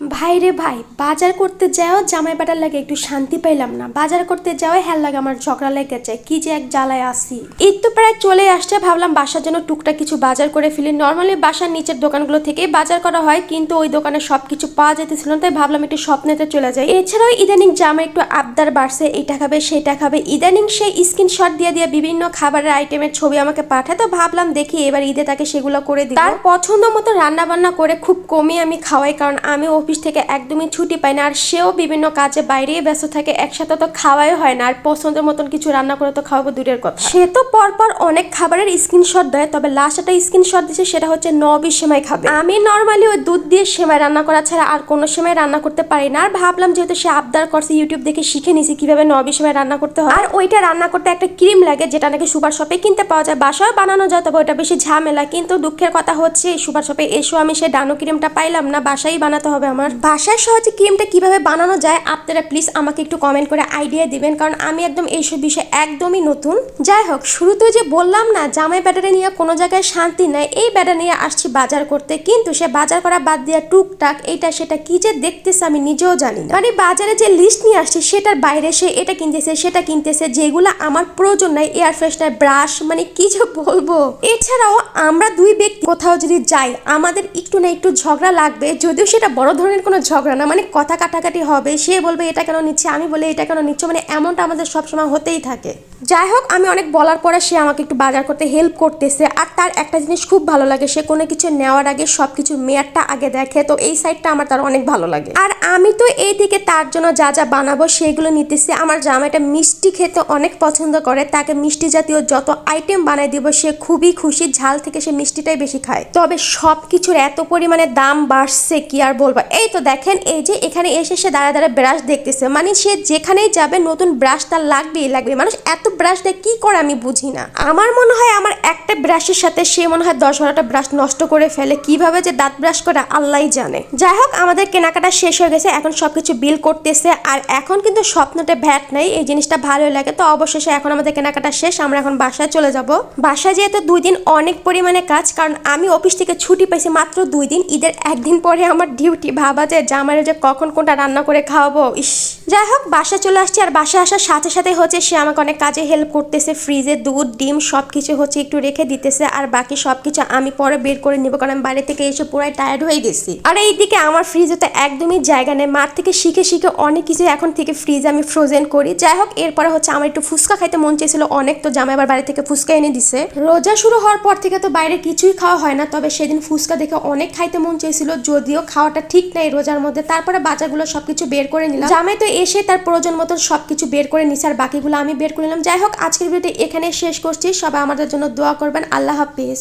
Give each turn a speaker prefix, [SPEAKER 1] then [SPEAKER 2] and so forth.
[SPEAKER 1] ভাই রে ভাই, বাজার করতে যাও, জামাই বাটার লাগে একটু শান্তি পাইলাম না। বাজার করতে যাও হ্যাঁ লাগে আমার ঝগড়া লেগে যায় কি যে এক জ্বালায় আসি ঈদ তো প্রায় চলে আসছে, ভাবলাম বাসার জন্য টুকটাক কিছু বাজার করে ফেলি। নর্মালি বাসার নিচের দোকানগুলো থেকেই বাজার করা হয়, কিন্তু ওই দোকানে সব কিছু পাওয়া যেতেছিল তাই ভাবলাম একটু স্বপ্নেতে চলে যাই। এছাড়াও ইদানিং জামাই একটু আবদার বাড়ছে, এইটা খাবে, সেটা খাবে। ইদানিং সে স্ক্রিনশট দিয়ে দিয়ে বিভিন্ন খাবারের আইটেমের ছবি আমাকে পাঠায়, তো ভাবলাম দেখি এবার ঈদে তাকে সেগুলো করে দিই তার পছন্দ মতো রান্না বান্না করে খুব কমই আমি খাওয়াই, কারণ আমি অফিস থেকে একদমই ছুটি পাই না আর সেও বিভিন্ন কাজে বাইরেই ব্যস্ত থাকে একসাথে তো খাওয়াই হয় না আর পছন্দের মতন কিছু রান্না করে তো খাওয়াবো দূরের কথা। সে তো পরপর অনেক খাবারের স্ক্রিনশট দেয় তবে লাস্ট একটা স্ক্রিনশট দিছে সেটা হচ্ছে নবি সেমাই খাবে। আমি নর্মালি ওই দুধ দিয়ে সেমাই রান্না করা ছাড়া আর কোনো সেমাই রান্না করতে পারি না আর ভাবলাম যেহেতু সে আবদার করছে ইউটিউব দেখে শিখে নিছি কীভাবে নবি সেমাই রান্না করতে হয়। আর ওইটা রান্না করতে একটা ক্রিম লাগে যেটা নাকি সুপার শপে কিনতে পাওয়া যায় বাসায় বানানো যায় তবে ওটা বেশি ঝামেলা কিন্তু দুঃখের কথা হচ্ছে সুপার শপে এসো আমি সেই ডানো ক্রিমটা পাইলাম না বাসায় বানাতে হবে আমার বাসায় সহজে ক্রিমটা কীভাবে বানানো যায় আপনারা প্লিজ আমাকে একটু কমেন্ট করে আইডিয়া দিবেন, কারণ আমি একদম এইসব বিষয়ে একদমই নতুন। যাই হোক, শুরুতে যে বললাম না, জামাই ব্যাটারে নিয়ে কোনো জায়গায় শান্তি নাই, এই ব্যাটা নিয়ে আসছি বাজার করতে, কিন্তু সে বাজার করা বাদ দিয়ে টুকটাক এইটা সেটা কি যে দেখতেছে আমি নিজেও জানি না। মানে বাজারে যে লিস্ট নিয়ে আসছে, সেটার বাইরে সে এটা কিনতেছে, সেটা কিনতেছে, যেগুলো আমার প্রয়োজন নাই এয়ার ফ্রেশনার ব্রাশ মানে কি যে বলব। এছাড়াও আমরা দুই ব্যক্তি কোথাও যদি যাই, আমাদের একটু না একটু ঝগড়া লাগবে, যদিও সেটা বড় ধরনের কোনো ঝগড়া না মানে কথা কাটাকাটি হবে, সে বলবে এটা কেন নিচ্ছে, আমি বলে এটা কেন নিচ্ছ মানে এমনটা আমাদের সবসময় হতেই থাকে। যাই হোক, আমি অনেক বলার পরে সে আমাকে একটু বাজার করতে হেল্প করতেছে, আর তার একটা জিনিস খুব ভালো লাগে, সে কোনো কিছু নেওয়ার আগে সব কিছু মেয়ারটা আগে দেখে, তো এই সাইডটা আমার তার অনেক ভালো লাগে। আর আমি তো এই দিকে তার জন্য যা যা বানাবো সেগুলো নিতেছি, আমার জামাইটা মিষ্টি খেতে অনেক পছন্দ করে, তাকে মিষ্টি জাতীয় যত আইটেম বানাই দিব, সে খুবই খুশি, ঝাল থেকে সে মিষ্টিটাই বেশি খায়। তবে সব কিছুর এত পরিমাণে দাম বাড়ছে, কি আর বলব? এই তো দেখেন, এই যে এখানে এসে সে দাঁড়া দাঁড়া ব্রাশ দেখতেছে। মানে সে যেখানেই যাবে, নতুন ব্রাশ তার লাগবেই লাগবে মানুষ এত ব্রাশ দিয়ে, কি করে আমি বুঝি না? আমার মনে হয় আমার একটা ব্রাশের সাথে সে মনে হয় দশ বারোটা ব্রাশ নষ্ট করে ফেলে। কীভাবে যে দাঁত ব্রাশ করে, আল্লাহই জানে। যাই হোক, আমাদের কেনাকাটা শেষ হয়ে গেছে, এখন সবকিছু বিল করতেছে। আর এখন কিন্তু স্বপ্নটা ভ্যাট নেই, এই জিনিসটা ভালোই লাগে। তো অবশেষে এখন আমাদের কেনাকাটা শেষ, আমরা এখন বাসায় চলে যাব। বাসায় যেহেতু দুই দিন অনেক পরিমাণে কাজ, কারণ আমি অফিস থেকে ছুটি পাইছি মাত্র দুই দিন। ঈদের একদিন পরে আমার ডিউটি ভাবা যে জামাইরে যে কখন কোনটা রান্না করে খাওয়াবো, ইস। যাই হোক বাসা চলে আসছি আর বাসা আসার সাথে সাথে হচ্ছে সে আমাকে অনেক কাজে হেল্প করতেছে ফ্রিজে দুধ, ডিম সব কিছু হচ্ছে একটু রেখে দিতেছে আর বাকি সব কিছু আমি পরে বের করে নিব কারণ আমি বাইরে থেকে এসে পুরাই টায়ার্ড হয়ে গেছি। আর এইদিকে আমার ফ্রিজে তো একদমই জায়গা নেই মার থেকে শিখে শিখে অনেক কিছু এখন থেকে ফ্রিজ আমি ফ্রোজেন করি। যাই হোক, এরপরে হচ্ছে আমার একটু ফুচকা খাইতে মন চেয়েছিল, অনেক তো জামাই আবার বাড়ি থেকে ফুচকা এনে দিছে। রোজা শুরু হওয়ার পর থেকে তো বাইরে কিছুই খাওয়া হয় না, তবে সেদিন ফুচকা দেখে অনেক খাইতে মন চেয়েছিল, যদিও খাওয়াটা ঠিক নাই রোজার মধ্যে। তারপরে বাজারগুলো সবকিছু বের করে নিলাম। জামাই তো এসে তার প্রয়োজন মতো সবকিছু বের করে নিছে আর বাকিগুলো আমি বের করে নিলাম। যাই হোক, আজকের ভিডিওটি এখানে শেষ করছি। সবাই আমাদের জন্য দোয়া করবেন। আল্লাহ হাফিজ।